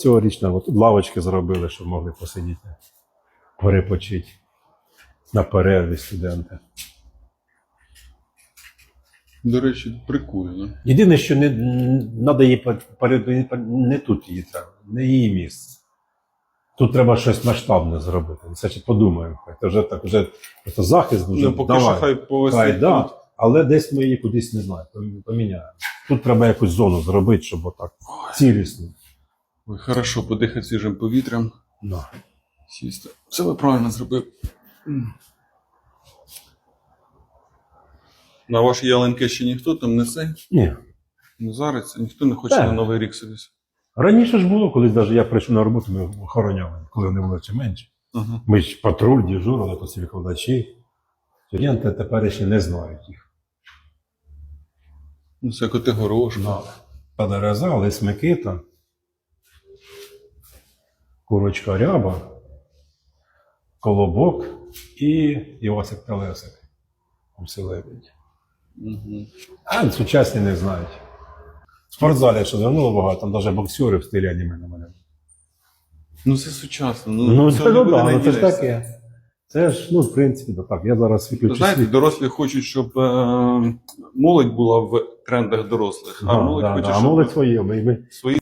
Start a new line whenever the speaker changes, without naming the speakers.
Цьогорічна, от лавочки зробили, щоб могли посидіти, перепочити на перерві студенти.
До речі, прикольно.
Єдине, що не треба її перед- не тут її треба, не її місце. Тут треба щось масштабне зробити. Це ще подумаємо. Це вже так, вже просто захист дуже.
Ну, поки
давай.
що хай повисить.
Хай, да, але десь ми її кудись не знаю, пом- поміняємо. Тут треба якусь зону зробити, щоб отак цілісно.
Ой, хорошо, подихати свіжим повітрям.
Ну.
Сісти. Це ви правильно зробив. На ваші ялинки ще ніхто там не цей?
Ні.
Ну зараз ніхто не хоче
Так.
на Новий рік собі.
Раніше ж було, коли навіть я прийшов на роботу, ми охороняли, коли вони були чи менше.
Ага.
Ми ж патруль дежурили, викладачі. Студенти тепер ще не знають їх.
Ну, це коти горошка.
Та дереза, лис Микита, курочка ряба, колобок і Івасик Телесик. Лебедь.
Угу.
А сучасні не знають. В спортзалі, що давно багато, там навіть боксери в стилі аніме на мене.
Ну це сучасно. Ну,
Ну,
це
ну, да, ну, це ж таке. Це ж, ну, в принципі, то так. Я зараз
Ви
виключу
Знаєте, дорослі хочуть, щоб е, молодь була в трендах дорослих, а
Да,
молодь
да,
хоче,
да. А молодь своє. Ми, ми
свої